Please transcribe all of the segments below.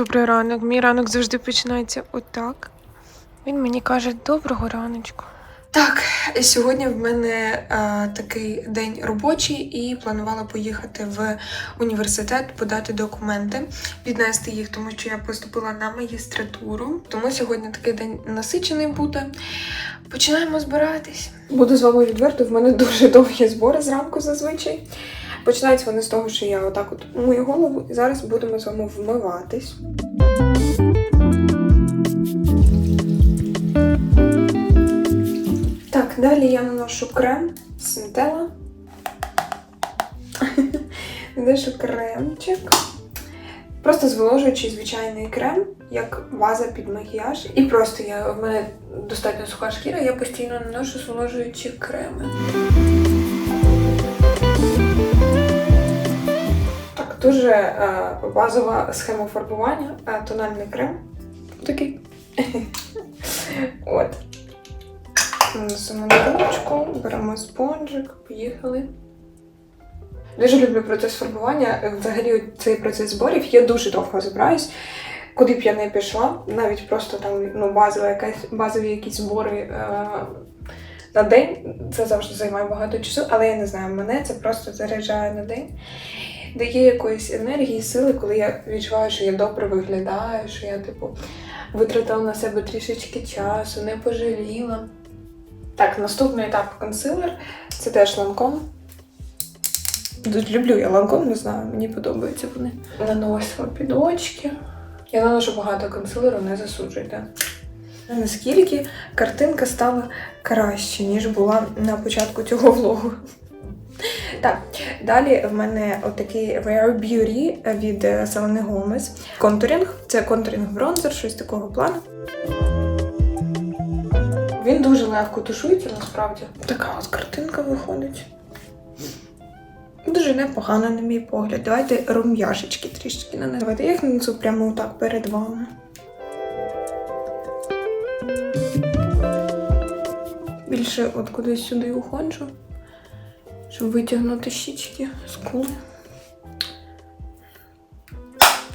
Добрий ранок. Мій ранок завжди починається отак. Він мені каже доброго раночку. Так, сьогодні в мене е, такий день робочий і планувала поїхати в університет, подати документи, віднести їх, тому що я поступила на магістратуру. Тому сьогодні такий день насичений буде. Починаємо збиратись. Буду з вами відверто, в мене дуже довгі збори зранку зазвичай. Починаються вони з того, що я отак от мою голову, і зараз будемо з вами вмиватись. Так, далі я наношу крем Синтела. Наношу кремчик. Просто зволожуючий звичайний крем, як база під макіяж. І просто я в мене достатньо суха шкіра, я постійно наношу зволожуючі креми. Дуже е, базова схема фарбування, е, тональний крем. Такий. От. Наносимо на ручку, беремо спонжик, поїхали. Дуже люблю процес фарбування. Взагалі цей процес зборів. Я дуже довго збираюсь. Куди б я не пішла, навіть просто там ну, базова якась, базові якісь збори е, на день. Це завжди займає багато часу, але я не знаю, мене це просто заряджає на день. Дає якоїсь енергії, сили, коли я відчуваю, що я добре виглядаю, що я, типу, витратила на себе трішечки часу, не пожаліла. Так, наступний етап консилер. Це теж ланком. Дуже люблю я ланком, не знаю, мені подобаються вони. Наносимо під очки. Я наношу багато консилеру, не засуджуйте. Наскільки картинка стала краще, ніж була на початку цього влогу. Так, далі в мене отакий Rare Beauty від Selena Gomez. Контурінг. Це контурінг бронзер, щось такого плану. Він дуже легко тушується насправді. Така от картинка виходить. Дуже непогано, на мій погляд. Давайте рум'яшечки трішки нанесу. Я їх нанесу прямо так перед вами. Більше от кудись сюди уходжу, щоб витягнути щічки, скули.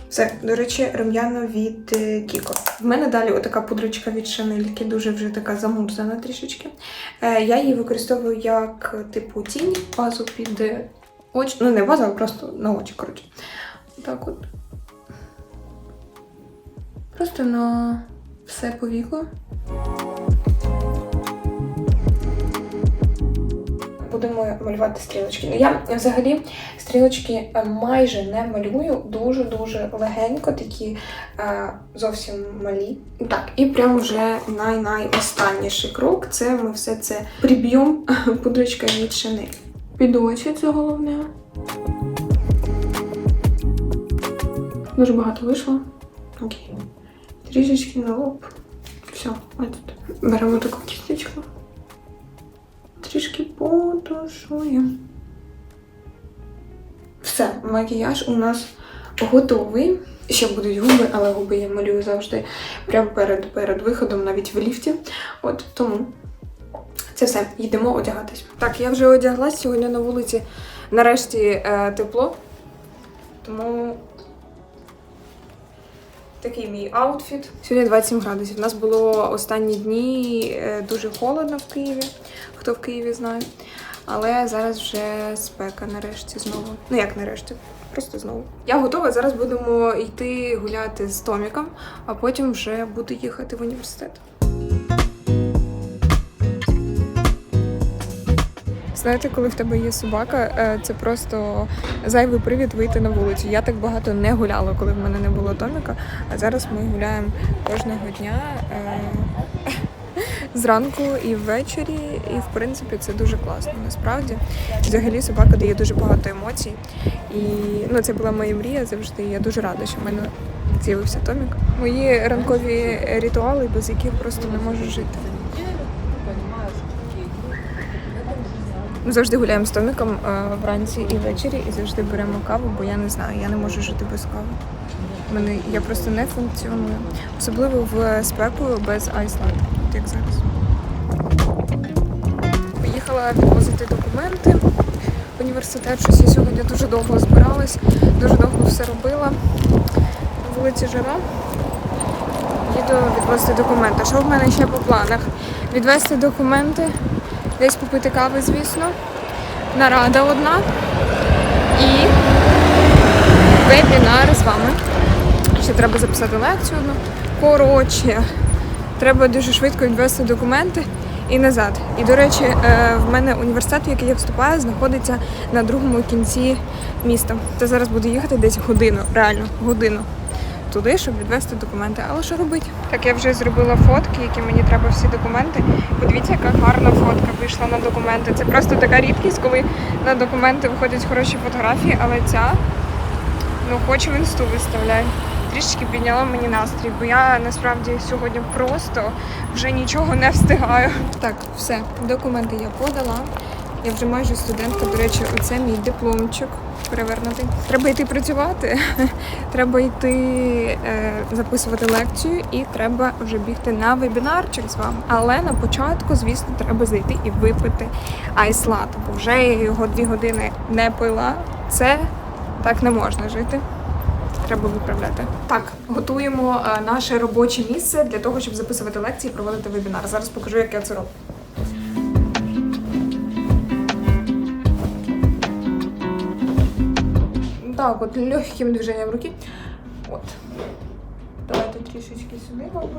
Все, до речі, рум'яна від е, Кіко. В мене далі отака пудрочка від Шанельки, дуже вже така замурзана трішечки. Е, я її використовую як типу тінь, базу під е, очі. Ну, не базу, а просто на очі, коротше. Так от. Просто на все по Будемо малювати стрілочки. Ну, Я взагалі стрілочки е, майже не малюю, дуже-дуже легенько, такі е, зовсім малі. Так, і прямо вже най-найостанніший крок це ми все це приб'ємо пудрочкою від Chanel. Під очі це головне. Дуже багато вийшло. Окей. Трішечки на лоб. Все, ось тут. Беремо таку кісточку. Трішки потушуємо. Все, макіяж у нас готовий. Ще будуть губи, але губи я малюю завжди прямо перед, перед виходом, навіть в ліфті. От тому це все, йдемо одягатись. Так, я вже одяглась сьогодні на вулиці. Нарешті е, тепло. Тому такий мій аутфіт. Сьогодні 27 градусів. У нас було останні дні е, дуже холодно в Києві, хто в Києві знає. Але зараз вже спека нарешті знову. Ну як нарешті, просто знову. Я готова. Зараз будемо йти гуляти з Томіком, а потім вже буду їхати в університет. Знаєте, коли в тебе є собака, е, це просто зайвий привід вийти на вулицю. Я так багато не гуляла, коли в мене не було Томіка, а зараз ми гуляємо кожного дня. е, Зранку і ввечері, і в принципі це дуже класно. Насправді, взагалі собака дає дуже багато емоцій. І ну, це була моя мрія завжди. Я дуже рада, що в мене з'явився Томік. Мої ранкові ритуали, без яких просто не можу жити. Ми завжди гуляємо з Томіком е, вранці і ввечері, і завжди беремо каву, бо я не знаю, я не можу жити без кави. Мене я просто не функціоную, особливо в спеку без айслат, от як зараз. Поїхала відвозити документи в університет. Щось я сьогодні дуже довго збиралась, дуже довго все робила. вулиці Жара. Їду відвести документи. Що в мене ще по планах? Відвести документи, десь попити кави, звісно. Нарада одна. І вебінар з вами. Ще треба записати лекцію одну. Коротше, треба дуже швидко відвести документи і назад. І, до речі, е, в мене університет, в який я вступаю, знаходиться на другому кінці міста. Та зараз буду їхати десь годину, реально годину туди, щоб відвести документи. Але що робити? Так, я вже зробила фотки, які мені треба всі документи. Подивіться, яка гарна фотка вийшла на документи. Це просто така рідкість, коли на документи виходять хороші фотографії, але ця, ну, хоч в інсту виставляй. Трішечки підняла мені настрій, бо я насправді сьогодні просто вже нічого не встигаю. Так, все, документи я подала. Я вже майже студентка. До речі, оце мій дипломчик перевернутий. Треба йти працювати, треба йти е, записувати лекцію і треба вже бігти на вебінарчик з вами. Але на початку, звісно, треба зайти і випити айслат, бо вже я його дві години не пила. Це так не можна жити. Треба виправляти. Так, готуємо е, наше робоче місце для того, щоб записувати лекції і проводити вебінар. Зараз покажу, як я це роблю. Так, от легким движенням руки. От. Давайте трішечки сюди, мабуть.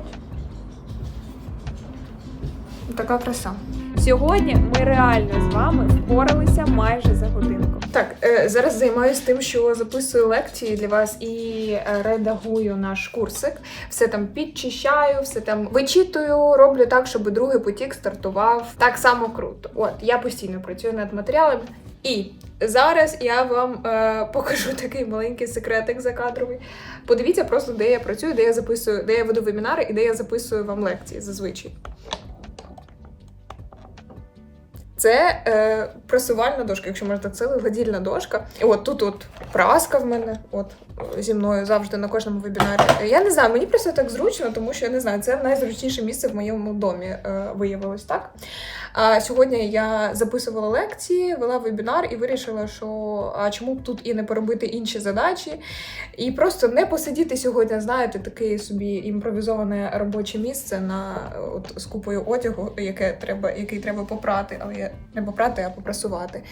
Така краса. Сьогодні ми реально з вами впоралися майже за годинку. Так, е, зараз займаюся тим, що записую лекції для вас і е, редагую наш курсик. Все там підчищаю, все там вичитую, роблю так, щоб другий потік стартував так само круто. От я постійно працюю над матеріалами. І зараз я вам е, покажу такий маленький секретик закадровий. Подивіться просто, де я працюю, де я записую, де я веду вебінари і де я записую вам лекції зазвичай. Це е, пресувальна дошка, якщо можна так сказати, гладільна дошка. І от тут от праска в мене, от зі мною завжди на кожному вебінарі. Я не знаю, мені просто так зручно, тому що я не знаю, це найзручніше місце в моєму домі е, виявилось так. А сьогодні я записувала лекції, вела вебінар і вирішила, що а чому б тут і не поробити інші задачі, і просто не посидіти сьогодні, знаєте, таке собі імпровізоване робоче місце на от з купою одягу, яке треба, який треба попрати, але я не попрати, а попрасувати.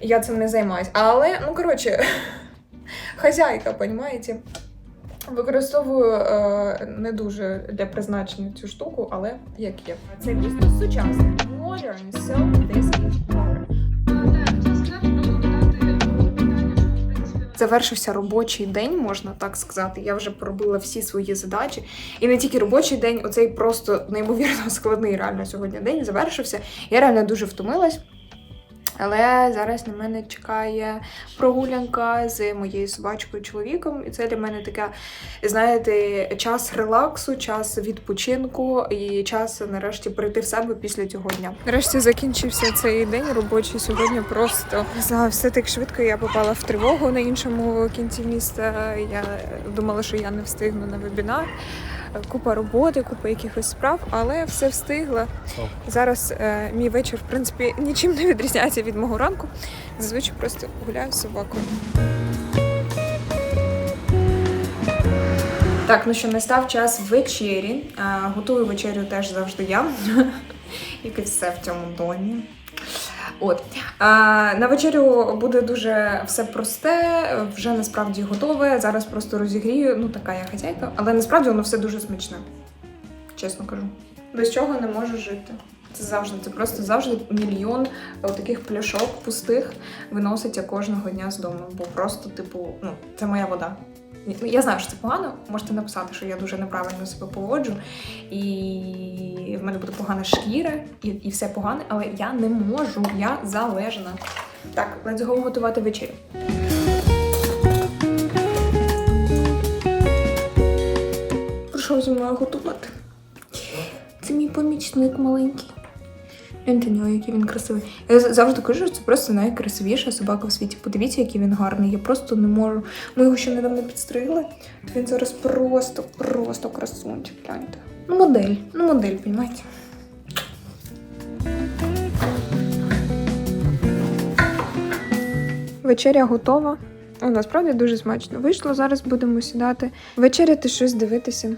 Я цим не займаюсь. Але, ну коротше, хазяйка, понімаєте? Використовую е, не дуже для призначення цю штуку, але як є. Це місто сучасне. Завершився робочий день, можна так сказати. Я вже поробила всі свої задачі. І не тільки робочий день, оцей просто неймовірно складний реально сьогодні день завершився. Я реально дуже втомилась. Але зараз на мене чекає прогулянка з моєю собачкою чоловіком. І це для мене така, знаєте, час релаксу, час відпочинку і час нарешті прийти в себе після цього дня. Нарешті закінчився цей день робочий сьогодні. Просто знаю, все так швидко. Я попала в тривогу на іншому кінці міста. Я думала, що я не встигну на вебінар. Купа роботи, купа якихось справ, але все встигла. Зараз е, мій вечір, в принципі, нічим не відрізняється від мого ранку. Зазвичай просто гуляю з собакою. Так, ну що настав час вечері. А, готую вечерю теж завжди я, як і все в цьому домі. От на вечерю буде дуже все просте, вже насправді готове. Зараз просто розігрію. Ну така я хазяйка, але насправді воно все дуже смачне. Чесно кажу. Без чого не можу жити. Це завжди, це просто завжди мільйон таких пляшок пустих виноситься кожного дня з дому. Бо просто, типу, ну, це моя вода. Я знаю, що це погано. Можете написати, що я дуже неправильно себе поводжу, і в мене буде погана шкіра, і, і все погане, але я не можу, я залежна. Так, let's go готувати вечерю. Прийшов зі мною готувати. Це мій помічник маленький. На який він красивий. Я завжди кажу, що це просто найкрасивіша собака в світі. Подивіться, який він гарний. Я просто не можу. Ми його ще недавно підстригли. То він зараз просто, просто красунчик. Гляньте. Ну, модель. Ну, модель, розумієте? Вечеря готова. Насправді дуже смачно вийшло. Зараз будемо сідати, вечеряти щось дивитися.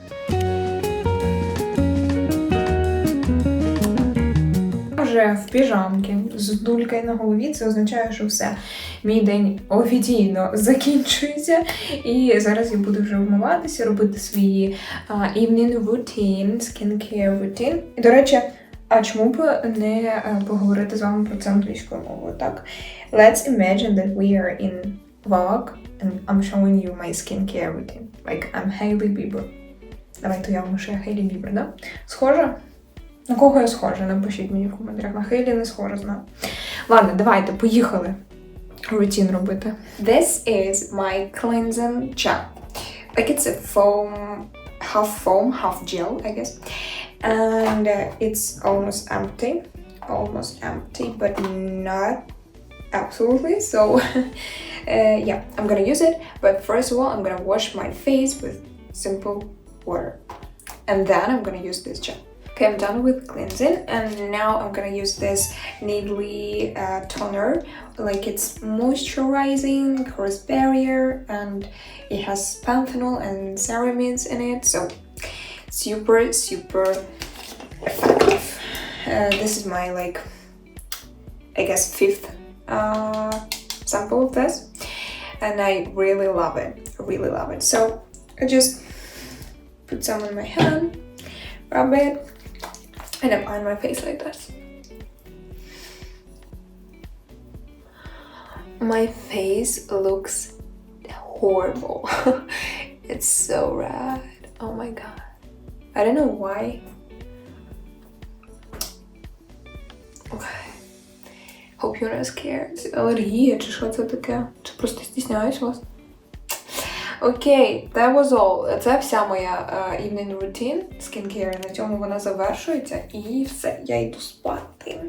Вже в піжамки з дулькою на голові. Це означає, що все. Мій день офіційно закінчується. І зараз я буду вже вмиватися, робити свої а, evening routine, skincare routine. І, до речі, а чому б не е, поговорити з вами про це англійською мовою? Так, let's imagine that we are in vlog and I'm showing you my skincare routine. Like I'm Hailey Bieber. Давайте уявимо, що я Хейлі Бібер, да? Схожа? На кого я схожа? Напишіть мені в коментарях. На Хейлі не схожа, знаю. Ладно, давайте, поїхали. Рутін робити. This is my cleansing gel. Like it's a foam, half foam, half gel, I guess. And uh, it's almost empty. Almost empty, but not absolutely. So, uh, yeah, I'm gonna use it. But first of all, I'm gonna wash my face with simple water. And then I'm gonna use this gel. Okay, I'm done with cleansing, and now I'm gonna use this Needly uh, toner. Like it's moisturizing, cross barrier, and it has panthenol and ceramides in it, so super, super effective. Uh, this is my like, I guess fifth uh, sample of this, and I really love it. Really love it. So I just put some on my hand, rub it, and apply on my face like this. My face looks horrible. it's so red. Oh my god. I don't know why. Okay. Hope you're not scared. Алергія чи що це таке? Чи просто стісняюсь вас? Окей, that was all. Це вся моя uh, evening routine skincare. На цьому вона завершується. І все, я йду спати.